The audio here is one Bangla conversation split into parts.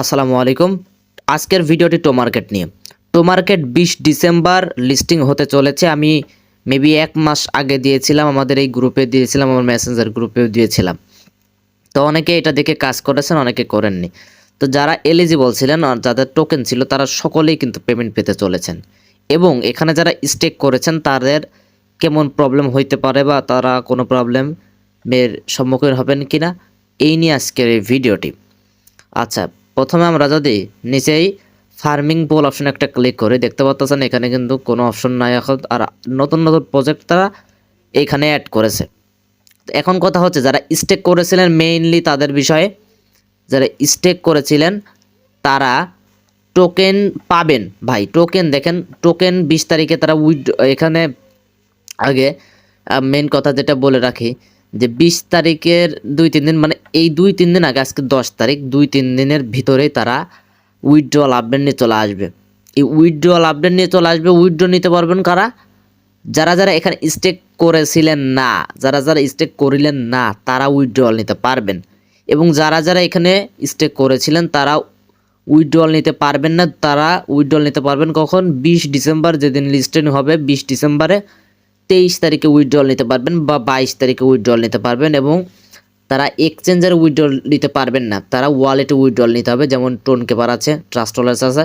আসসালামু আলাইকুম। আজকের ভিডিওটি টো মার্কেট নিয়ে। টো মার্কেট বিশ ডিসেম্বর লিস্টিং হতে চলেছে। আমি মেবি এক মাস আগে দিয়েছিলাম, আমাদের এই গ্রুপে দিয়েছিলাম, আমার মেসেঞ্জার গ্রুপেও দিয়েছিলাম। তো অনেকে এটা দেখে কাজ করেছেন, অনেকে করেননি। তো যারা এলিজিবল ছিলেন আর যাদের টোকেন ছিল, তারা সকলেই কিন্তু পেমেন্ট পেতে চলেছেন। এবং এখানে যারা স্টেক করেছেন, তাদের কেমন প্রবলেম হইতে পারে বা তারা কোনো প্রবলেমের সম্মুখীন হবেন কিনা, এই নিয়ে আজকের এই ভিডিওটি। আচ্ছা প্রথমে আমরা যদি নিচেই ফার্মিং পোল অপশন একটা ক্লিক করে, দেখতে পাচ্ছেন এখানে কিন্তু কোনো অপশন নাই এখন, আর নতুন নতুন প্রজেক্ট তারা এখানে অ্যাড করেছে। এখন কথা হচ্ছে, যারা স্টেক করেছিলেন মেইনলি তাদের বিষয়ে, যারা স্টেক করেছিলেন তারা টোকেন পাবেন। ভাই টোকেন দেখেন টোকেন বিশ তারিখে তারা উইড এখানে আগে মেন কথা যেটা বলে রাখি যে বিশ তারিখের দুই, তিন দিন মানে এই দুই, তিন দিন আগে, আজকে দশ তারিখ, দুই, তিন দিনের ভিতরেই তারা উইথড্রল আপডেট নিয়ে চলে আসবে। এই উইথড্রল আপডেট নিয়ে চলে আসবে উইথড্র নিতে পারবেন কারা? যারা যারা এখানে স্টেক করেছিলেন না, যারা যারা স্টেক করিলেন না, তারা উইথড্রল নিতে পারবেন। এবং যারা যারা এখানে স্টেক করেছিলেন, তারা উইথড্রল নিতে পারবেন না, তারা উইথড্রল নিতে পারবেন কখন? বিশ ডিসেম্বর যেদিন লিস্টেন হবে, বিশ ডিসেম্বরে তেইশ তারিখে উইথড্রল নিতে পারবেন বা বাইশ তারিখে উইথড্রল নিতে পারবেন এবং তারা এক্সচেঞ্জের উইথড্রল নিতে পারবেন না। তারা ওয়ালেটে উইথড্রল নিতে হবে, যেমন টোন কেপার আছে ট্রাস্ট ওয়ালেটস আছে।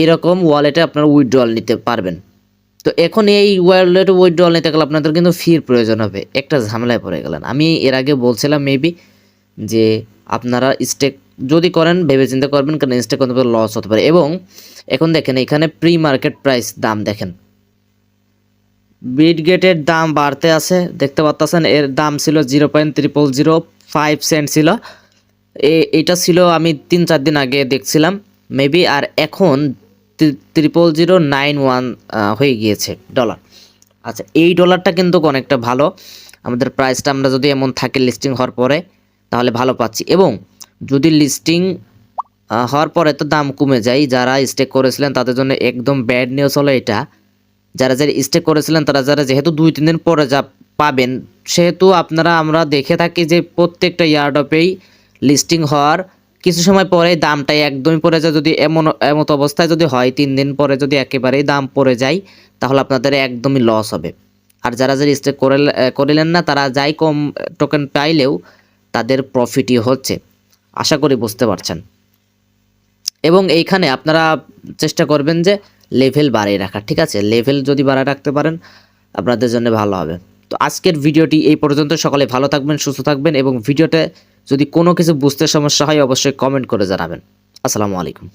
এইরকম ওয়ালেটে আপনারা উইথড্রল নিতে পারবেন। তো এখন এই ওয়ালেটে উইথড্রল নিতে গেলে আপনাদের কিন্তু ফির প্রয়োজন হবে। একটা ঝামেলায় পড়ে গেলেন। আমি এর আগে বলছিলাম মেবি যে আপনারা স্টেক যদি করেন ভেবে চিন্তা করবেন, কারণ স্টেক করতে লস হতে পারে। এবং এখন দেখেন, এখানে প্রি মার্কেট প্রাইস দাম দেখেন। বিট গেটের দাম বাড়তে আছে। দেখতে পাচ্ছেন এর দাম ছিল zero point triple zero five cent ছিল। এটা ছিল আমি তিন চার দিন আগে দেখছিলাম মেবি আর এখন ত্রিপল জিরো নাইন ওয়ান হয়ে গিয়েছে ডলার আচ্ছা এই ডলারটা কিন্তু অনেকটা ভালো। আমাদের প্রাইসটা আমরা যদি এমন থাকে লিস্টিং হওয়ার পরে, তাহলে ভালো পাচ্ছি। এবং যদি লিস্টিং হওয়ার পরে তো দাম কমে যায়, যারা স্টেক করেছিলেন তাদের জন্য একদম ব্যাড নিউজ হলো এটা। যারা যারা স্টে করেছিলেন, তারা যারা যেহেতু দুই, তিন দিন পরে যা পাবেন, সেহেতু আপনারা, আমরা দেখে থাকি যে প্রত্যেকটা ইয়ারডপেই লিস্টিং হওয়ার কিছু সময় পরে দামটা একদমই পড়ে যায়। যদি এমন, এমত অবস্থায় যদি হয়, তিন দিন পরে যদি একেবারেই দাম পড়ে যায়, তাহলে আপনাদের একদমই লস হবে। আর যারা যারা স্টে করে করিলেন না, তারা যাই কম টোকেন পাইলেও তাদের প্রফিটই হচ্ছে। আশা করি বুঝতে পারছেন। এবং এইখানে আপনারা চেষ্টা করবেন যে লেভেল বাড়িয়ে রাখা, ঠিক আছে? লেভেল যদি বাড়ায় রাখতে পারেন, আপনাদের জন্য ভালো হবে। তো আজকের ভিডিওটি এই পর্যন্ত, সকলে ভালো থাকবেন, সুস্থ থাকবেন এবং ভিডিওতে যদি কোনো কিছু বুঝতে সমস্যা হয়, অবশ্যই কমেন্ট করে জানাবেন। আসসালামু আলাইকুম।